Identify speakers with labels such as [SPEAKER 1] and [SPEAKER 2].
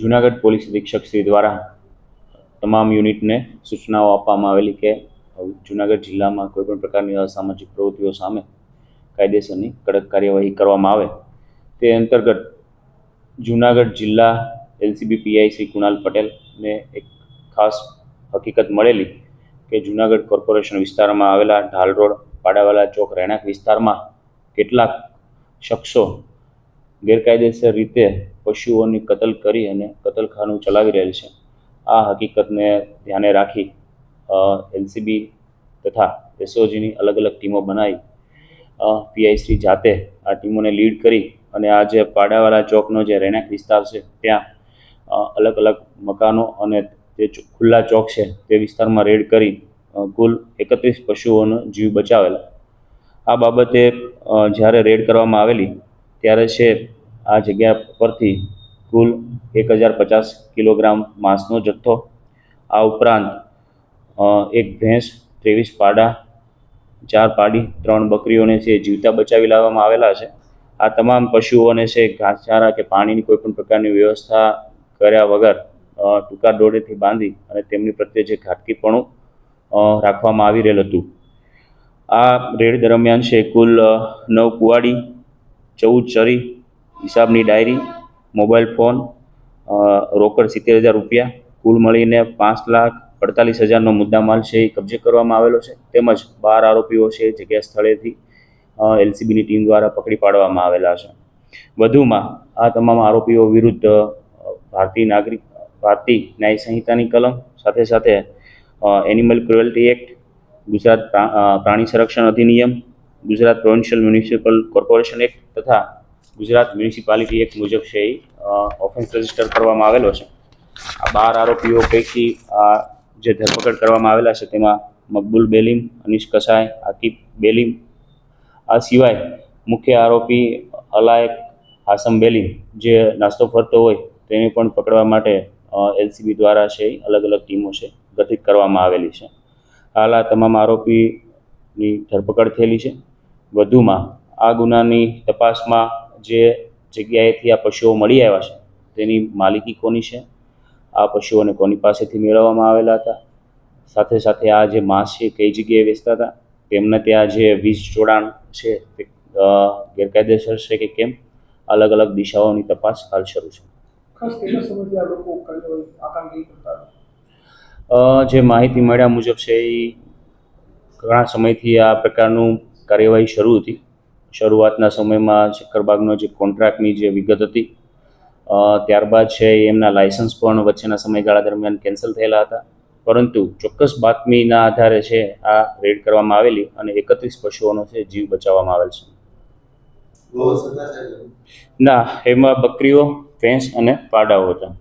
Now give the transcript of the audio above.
[SPEAKER 1] Junagadh police અધિક્ષક શ્રી દ્વારા તમામ યુનિટને સૂચનાઓ આપવામાં આવેલી કે જુનાગઢ જિલ્લામાં કોઈપણ પ્રકારની અસામાજિક પ્રવૃત્તિઓ સામે કાયદેસરની કડક કાર્યવાહી કરવામાં આવે. તે અંતર્ગત જુનાગઢ જિલ્લા એલસીબી પીઆઈ શ્રી કુણાલ પટેલને એક ખાસ હકીકત મળેલી કે જુનાગઢ કોર્પોરેશન વિસ્તારમાં આવેલા ઢાલ રોડ, પાડાવાલા ચોક, રહેણાંક વિસ્તારમાં કેટલાક શખ્સો ગેરકાયદેસર રીતે પશુઓની કતલ કરી અને કતલખાનું ચલાવી રહેલ છે. આ હકીકતને ધ્યાને રાખી એલસીબી તથા એસઓજીની અલગ અલગ ટીમો બનાવી પીઆઈસી જાતે આ ટીમોને લીડ કરી અને આ જે પાડાવાલા ચોકનો જે રહેણાંક વિસ્તાર છે, ત્યાં અલગ અલગ મકાનો અને જે ખુલ્લા ચોક છે, તે વિસ્તારમાં રેડ કરી કુલ એકત્રીસ પશુઓનો જીવ બચાવેલા. આ બાબતે જ્યારે રેડ કરવામાં આવેલી ત્યારે છે આ જગ્યા પરથી કુલ એક હજાર પચાસ કિલોગ્રામ માંસનો જથ્થો. આ ઉપરાંત એક ભેંસ, ત્રેવીસ પાડા, ચાર પાડી, ત્રણ બકરીઓને છે જીવતા બચાવી લાવવામાં આવેલા છે. આ તમામ પશુઓને છે ઘાસચારા કે પાણીની કોઈપણ પ્રકારની વ્યવસ્થા કર્યા વગર ટૂંકા ડોળેથી બાંધી અને તેમની પ્રત્યે જે ઘાતકીપણું રાખવામાં આવી રહેલ હતું. આ રેડ દરમિયાન છે કુલ નવ કુવાડી ચૌદ ચરી હિસાબની ડાયરી, મોબાઈલ ફોન રોકડ સિત્તેર હજાર રૂપિયા, કુલ મળીને પાંચ લાખ અડતાલીસ હજારનો મુદ્દામાલ છે એ કબજે કરવામાં આવેલો છે. તેમજ બાર આરોપીઓ છે જગ્યા સ્થળેથી એલસીબીની ટીમ દ્વારા પકડી પાડવામાં આવેલા છે. વધુમાં આ તમામ આરોપીઓ વિરુદ્ધ ભારતીય નાગરિક, ભારતીય ન્યાય સંહિતાની કલમ, સાથે સાથે એનિમલ ક્રુએલ્ટી એક્ટ ગુજરાત પ્રા- પ્રાણી સંરક્ષણ અધિનિયમ Gujarat provincial municipal corporation act તથા ગુજરાત મ્યુનિસિપાલિટી એક્ટ મુજબ છે એ ઓફેન્સ રજિસ્ટર કરવામાં આવેલો છે. આ બાર આરોપીઓ પૈકી આ જે ધરપકડ કરવામાં આવેલા છે તેમાં મકબૂલ બેલીમ, અનીશ કસાય, આકિબ બેલીમ, આ સિવાય મુખ્ય આરોપી અલાયક હાસમ બેલીમ જે નાસ્તો ફરતો હોય તેને પણ પકડવા માટે એલસીબી દ્વારા છે અલગ અલગ ટીમો છે, ગઠિત કરવામાં આવેલી છે. હાલ આ તમામ આરોપીની ધરપકડ થયેલી છે. વધુમાં આ ગુનાની તપાસમાં જે જગ્યાએથી આ પશુઓ મળી આવ્યા છે તેની માલિકી કોની છે? આ પશુઓને કોની પાસેથી મેળવવામાં આવેલા હતા? સાથે સાથે આ જે માંસ છે કઈ જગ્યાએ વેચતા હતા? તેમને ત્યાં જે વીજ જોડાણ છે તે ગેરકાયદેસર છે કે કેમ? અલગ અલગ દિશાઓની તપાસ હાલ શરૂ છે. જે માહિતી મળ્યા મુજબ છે એ ઘણા સમયથી આ પ્રકારનું કાર્યવાહી શરૂ હતી. શરૂઆતના સમયમાં શક્કરબાગનો જે કોન્ટ્રાક્ટની જે વિગત હતી ત્યારબાદ છે એમના લાયસન્સ પણ વચ્ચેના સમયગાળા દરમિયાન કેન્સલ થયેલા હતા. પરંતુ ચોક્કસ બાતમીના આધારે છે આ રેડ કરવામાં આવેલી અને એકત્રીસ પશુઓનો છે જીવ બચાવવામાં આવેલ છે. ના એમાં બકરીઓ ભેંસ અને પાડાઓ હતા.